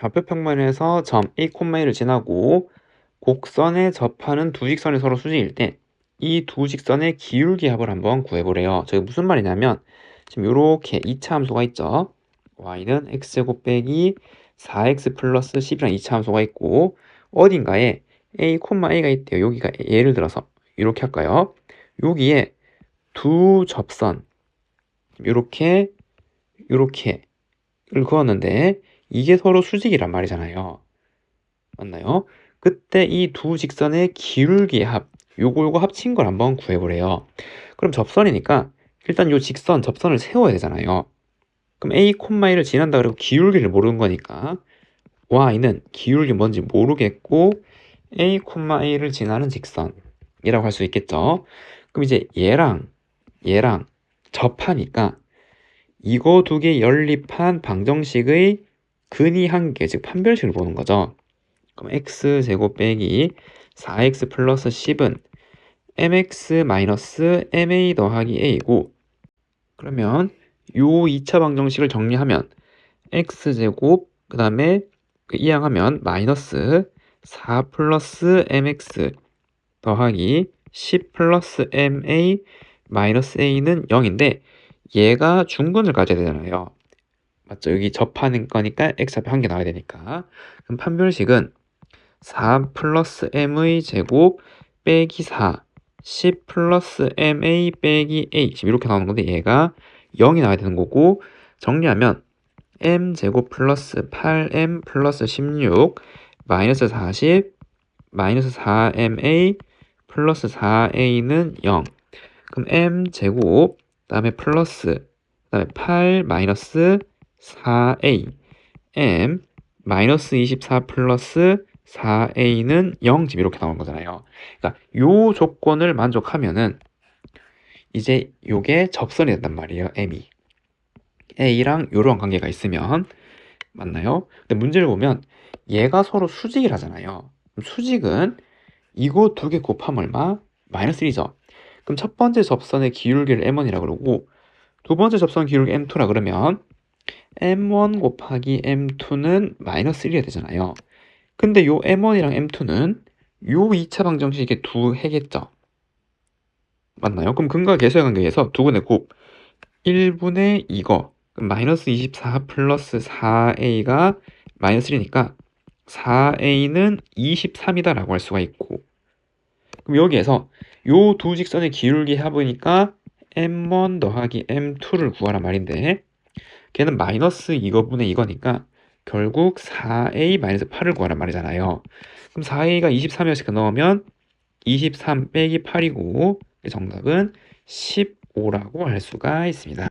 좌표 평면에서 점 A, 1을 지나고 곡선에 접하는 두 직선이 서로 수직일 때 이 두 직선의 기울기 합을 한번 구해보래요. 저게 무슨 말이냐면 지금 이렇게 2차 함수가 있죠. y는 x제곱 빼기 4x 플러스 10이랑 2차 함수가 있고 어딘가에 a, a가 있대요. 여기가 예를 들어서 이렇게 할까요? 여기에 두 접선 이렇게 이렇게를 그었는데 이게 서로 수직이란 말이잖아요. 맞나요? 그때 이 두 직선의 기울기 합, 요거 요거 합친 걸 한번 구해보래요. 그럼 접선이니까 일단 요 직선, 접선을 세워야 되잖아요. 그럼 A, 1를 지난다 그러고 기울기를 모르는 거니까 y는 기울기 뭔지 모르겠고 A, A를 지나는 직선이라고 할 수 있겠죠. 그럼 이제 얘랑 얘랑 접하니까 이거 두 개 연립한 방정식의 근이 한 개, 즉 판별식을 보는 거죠. 그럼 x제곱 빼기 4x 플러스 10은 mx 마이너스 ma 더하기 a고 그러면 요 2차 방정식을 정리하면 x제곱 그 다음에 이항하면 마이너스 4 플러스 mx 더하기 10 플러스 ma 마이너스 a는 0인데 얘가 중근을 가져야 되잖아요. 맞죠? 여기 접하는 거니까 x좌표 한개 나와야 되니까. 그럼 판별식은 4 플러스 m의 제곱 빼기 4 10 플러스 ma 빼기 a 지금 이렇게 나오는 건데 얘가 0이 나와야 되는 거고 정리하면 m 제곱 플러스 8m 플러스 16 마이너스 40 마이너스 4ma 플러스 4a는 0 그럼 m 제곱 다음에 플러스 그다음에 8 마이너스 4a m 마이너스 24 플러스 4a는 0 지금 이렇게 나오는 거잖아요. 그러니까 요 조건을 만족하면은 이제 요게 접선이 된단 말이에요. m이 a랑 요런 관계가 있으면 맞나요? 근데 문제를 보면 얘가 서로 수직을 하잖아요. 수직은 이거 두 개 곱하면 얼마? 마이너스 1이죠. 그럼 첫 번째 접선의 기울기를 m1이라고 그러고 두 번째 접선 기울기 m2라 그러면 m1 곱하기 m2는 마이너스 1이 되잖아요. 근데 요 m1이랑 m2는 요 2차 방정식의 두 해겠죠. 맞나요? 그럼 근과 계수의 관계에서 두분의 곱 1분의 이거 마이너스 24 플러스 4a가 마이너스 1이니까 4a는 23이다 라고 할 수가 있고 그럼 여기에서 요 두 직선의 기울기 합으니까 m1 더하기 m2를 구하란 말인데 걔는 마이너스 이거분의 이거니까 결국 4a 마이너스 8을 구하란 말이잖아요. 그럼 4a가 23이었으니까 넣으면 23 빼기 8이고 정답은 15라고 할 수가 있습니다.